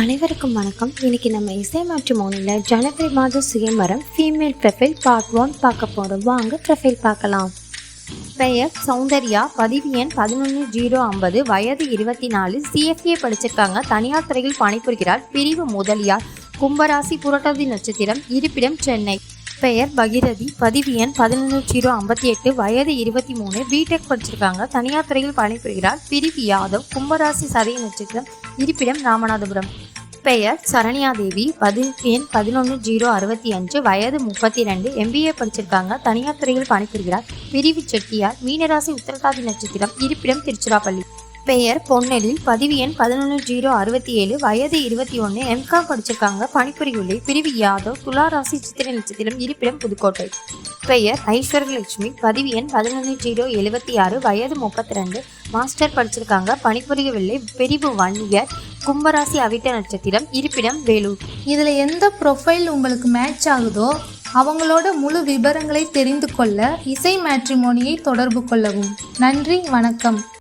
அனைவருக்கும் வணக்கம். இன்னைக்கு நம்ம இசை மேட்ரிமோனியில் ஜனவரி மாத சுயமரம் ஃபீமேல் ப்ரொஃபைல் பார்ட் ஒன் பார்க்க போகிறோம் வாங்க ப்ரொஃபைல் பார்க்கலாம். பெயர் சௌந்தர்யா பதிவு எண் பதினொன்று ஜீரோ ஐம்பது வயது இருபத்தி நாலு சிஎஃப்ஏ படிச்சிருக்காங்க. தனியார் துறையில் பணிபுரிகிறார். பிரிவு முதலியார் கும்பராசி புரட்டாதி நட்சத்திரம் இருப்பிடம் சென்னை. பெயர் பகிரதி பதிவு எண் பதினொன்று ஜீரோ ஐம்பத்தி எட்டு வயது இருபத்தி மூணு பிடெக் படிச்சிருக்காங்க. தனியார் துறையில் பணிபுரிகிறார். பிரிவு யாதவ் கும்பராசி சதய நட்சத்திரம் இருப்பிடம் ராமநாதபுரம். பெயர் சரண்யா தேவி பதிவு எண் பதினொன்று ஜீரோ அறுபத்தி அஞ்சு. வயது முப்பத்தி ரெண்டு எம்பிஏ படிச்சிருக்காங்க. தனியார் துறையில் பணிபுரிகிறார். பிரிவு செட்டியார். மீனராசி உத்திரட்டாதி நட்சத்திரம். இருப்பிடம் திருச்சிராப்பள்ளி. பெயர் பொன்னெழில். பதிவு எண் பதினொன்று ஜீரோ அறுபத்தி ஏழு. வயது இருபத்தி ஒன்று எம்காம் படிச்சிருக்காங்க. பணிபுரியுள்ளே. பிரிவு யாதவ். துலா ராசி சித்திரை நட்சத்திரம். இருப்பிடம் புதுக்கோட்டை. பெயர் ஐஸ்வர்யலட்சுமி பதிவு எண் பதினொன்று ஜீரோ எழுபத்தி ஆறு. வயது முப்பத்தி ரெண்டு மாஸ்டர் படிச்சிருக்காங்க. பணிபுரியவில்லை. பிரிவு வன்னியர் கும்பராசி அவிட்ட நட்சத்திரம் இருப்பிடம் வேலூர். இதில் எந்த ப்ரொஃபைல் உங்களுக்கு மேட்ச் ஆகுதோ அவங்களோட முழு விவரங்களை தெரிந்து கொள்ள இசை மேட்ரிமோனியை தொடர்பு கொள்ளவும். நன்றி வணக்கம்.